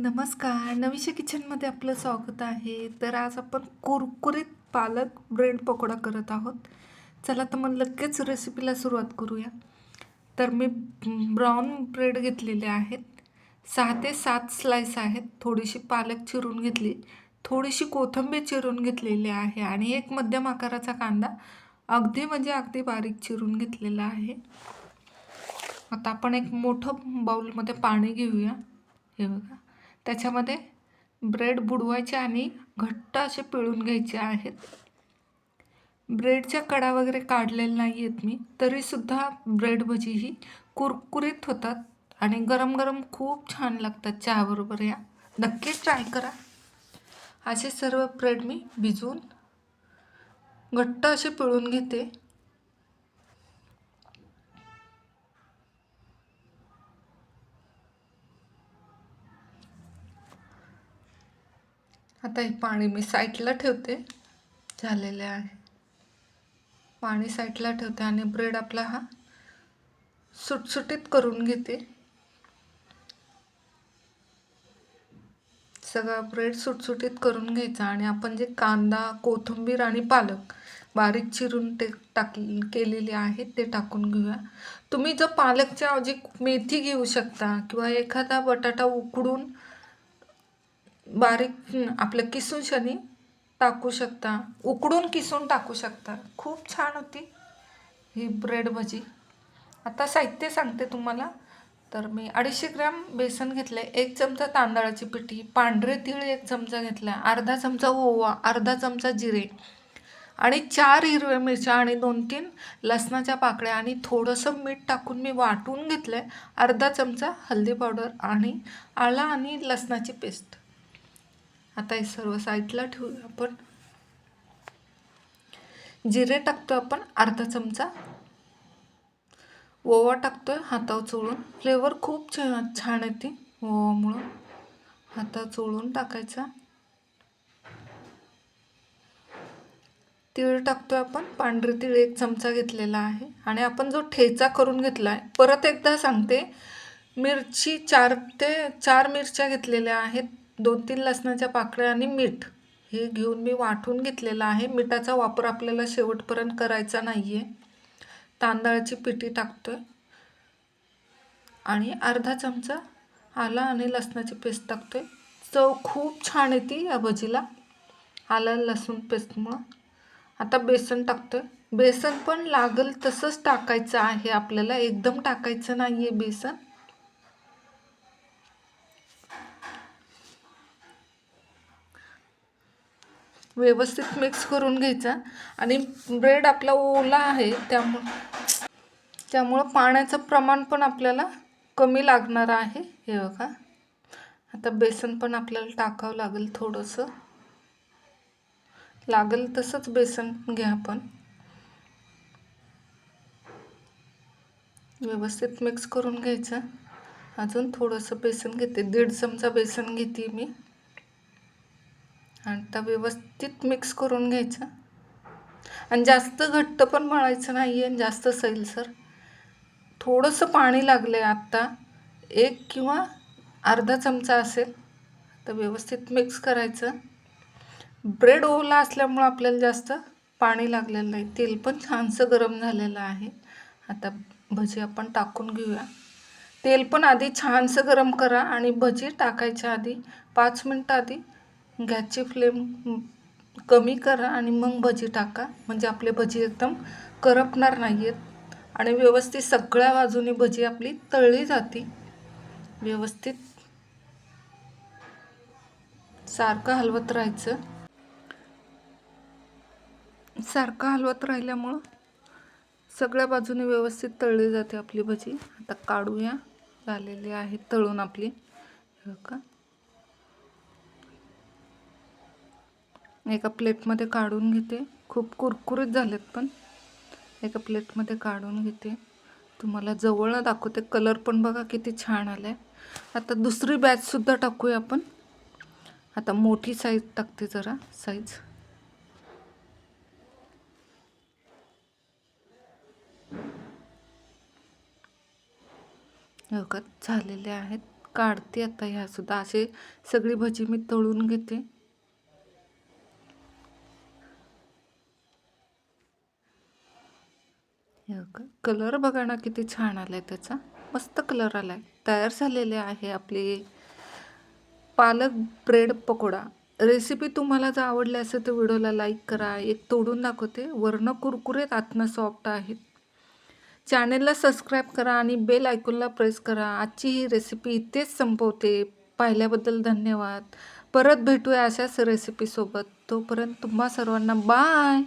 नमस्कार. नवीशा किचनमध्ये आपलं स्वागत आहे. तर आज आपण कुरकुरीत पालक ब्रेड पकोडा करत आहोत. चला तर मग लगेच रेसिपीला सुरुवात करूया. तर मी ब्राऊन ब्रेड घेतलेले आहेत. सहा ते सात स्लाईस आहेत. थोडीशी पालक चिरून घेतली. थोडीशी कोथिंबीर चिरून घेतलेली आहे आणि एक मध्यम आकाराचा कांदा अगदी म्हणजे अगदी बारीक चिरून घेतलेला आहे. आता आपण एक मोठं बाऊलमध्ये पाणी घेऊया. हे बघा. त्याच्यामध्ये ब्रेड बुडवायचे आणि घट्ट असे पिळून घ्यायचे आहेत. ब्रेडच्या कडा वगैरे काढलेल्या नाही आहेत मी. तरीसुद्धा ब्रेड भजी ही कुरकुरीत होतात आणि गरम गरम खूप छान लागतात चहाबरोबर या. नक्की ट्राय करा. असे सर्व ब्रेड मी भिजवून घट्ट असे पिळून घेते. आता हे पाणी मी साईडला ठेवते. झालेले आहे. पाणी साईडला ठेवते आणि ब्रेड आपला हा सुटसुटीत करून घेते. सगळा ब्रेड सुटसुटीत करून घ्यायचा आणि आपण जे कांदा कोथिंबीर आणि पालक बारीक चिरून ते टाक केलेले आहे ते टाकून घेऊया. तुम्ही जर पालकच्या ऐवजी मेथी घेऊ शकता किंवा एखादा बटाटा उकडून बारीक आपलं किसून शनी टाकू शकता. उकडून किसून टाकू शकता. खूप छान होती ही ब्रेड भजी. आता साहित्य सांगते तुम्हाला. तर मी अडीचशे ग्रॅम बेसन घेतले एक चमचा तांदळाची पिठी पांढरे तीळ एक चमचा घेतला अर्धा चमचा ओवा अर्धा चमचा जिरे आणि चार हिरव्या मिरच्या आणि दोन तीन लसणाच्या पाकळ्या आणि थोडंसं मीठ टाकून मी वाटून घेतलं आहे अर्धा चमचा हळदी पावडर आणि आला आणि लसणाची पेस्ट. आता हे सर्व साईडला ठेवू आपण. जिरे टाकतो आपण अर्धा चमचा. ओवा टाकतोय हातावर चोळून. फ्लेवर खूप छान छान येते ओवामुळं. हाता चोळून टाकायचा. तीळ टाकतोय आपण. पांढरे तीळ एक चमचा घेतलेला आहे. आणि आपण जो ठेचा करून घेतला आहे परत एकदा सांगते. मिरची चार ते चार मिरच्या घेतलेल्या आहेत. दोन तीन लसणाच्या पाकळ्या आणि मीठ हे घेऊन मी वाटून घेतलेलं आहे. मिठाचा वापर आपल्याला शेवटपर्यंत करायचा नाही आहे तांदळाची पिठी टाकतो आहे आणि अर्धा चमचा आला आणि लसणाची पेस्ट टाकतो आहे चव खूप छान येते या भजीला. आलं लसूण पेस्टमुळं. आता बेसन टाकतो आहे बेसन पण लागेल तसंच टाकायचं आहे. आपल्याला एकदम टाकायचं नाही आहे बेसन. व्यवस्थित मिक्स करून घ्यायचा. आणि ब्रेड आपला ओला आहे त्यामुळं त्यामुळं पाण्याचं प्रमाण पण आपल्याला कमी लागणार आहे. हे बघा. आता बेसन पण आपल्याला टाकावं लागेल थोडंसं. लागेल तसंच बेसन घ्या आपण व्यवस्थित मिक्स करून घ्यायचं. अजून थोडंसं बेसन घेते. दीड चमचा बेसन घेते मी. आता व्यवस्थित मिक्स करून घ्यायचं. आणि जास्त घट्ट पण मळायचं नाही आहे जास्त सैलसर. थोडंसं पाणी लागलं आहे आत्ता एक किंवा अर्धा चमचा असेल. तर व्यवस्थित मिक्स करायचं. ब्रेड ओला असल्यामुळं आपल्याला जास्त पाणी लागलेलं नाही. तेल पण छानसं गरम झालेलं आहे. आता भजी आपण टाकून घेऊया. तेल पण आधी छानसं गरम करा आणि भजी टाकायच्या आधी पाच मिनटं आधी गॅसची फ्लेम कमी करा आणि मग भजी टाका. म्हणजे आपले भजी एकदम करपणार नाही आहेत आणि व्यवस्थित सगळ्या बाजूनी भजी आपली तळली जाते. व्यवस्थित सारखं हलवत राहायचं. सारखं हलवत राहिल्यामुळं सगळ्या बाजूने व्यवस्थित तळली जाते आपली भजी. आता काढूया. झालेली आहे तळून आपली. का एका प्लेटमध्ये काढून घेते. खूप कुरकुरीत झालेत पण. एका प्लेटमध्ये काढून घेते. तुम्हाला जवळनं दाखवते. कलर पण बघा किती छान आला आहे आता दुसरी बॅचसुद्धा टाकूया आपण. आता मोठी साईज टाकते जरा साईज झालेले आहेत. काढते आता ह्यासुद्धा असे सगळी भजी मी तळून घेते. हे कलर बघा ना किती छान आलाय त्याचा. मस्त कलर आलाय. तयार झालेले आहे आपले पालक ब्रेड पकोडा. रेसिपी तुम्हाला जर आवडली असेल तर व्हिडिओला लाईक करा. एक तोडून दाखवते. वरनं कुरकुरेत आतनं सॉफ्ट आहेत चॅनेलला सबस्क्राईब करा आणि बेल आयकॉनला प्रेस करा. आजची ही रेसिपी इथेच संपवते. पाहिल्याबद्दल धन्यवाद. परत भेटूया अशाच रेसिपीसोबत. तोपर्यंत तुम्हा सर्वांना बाय!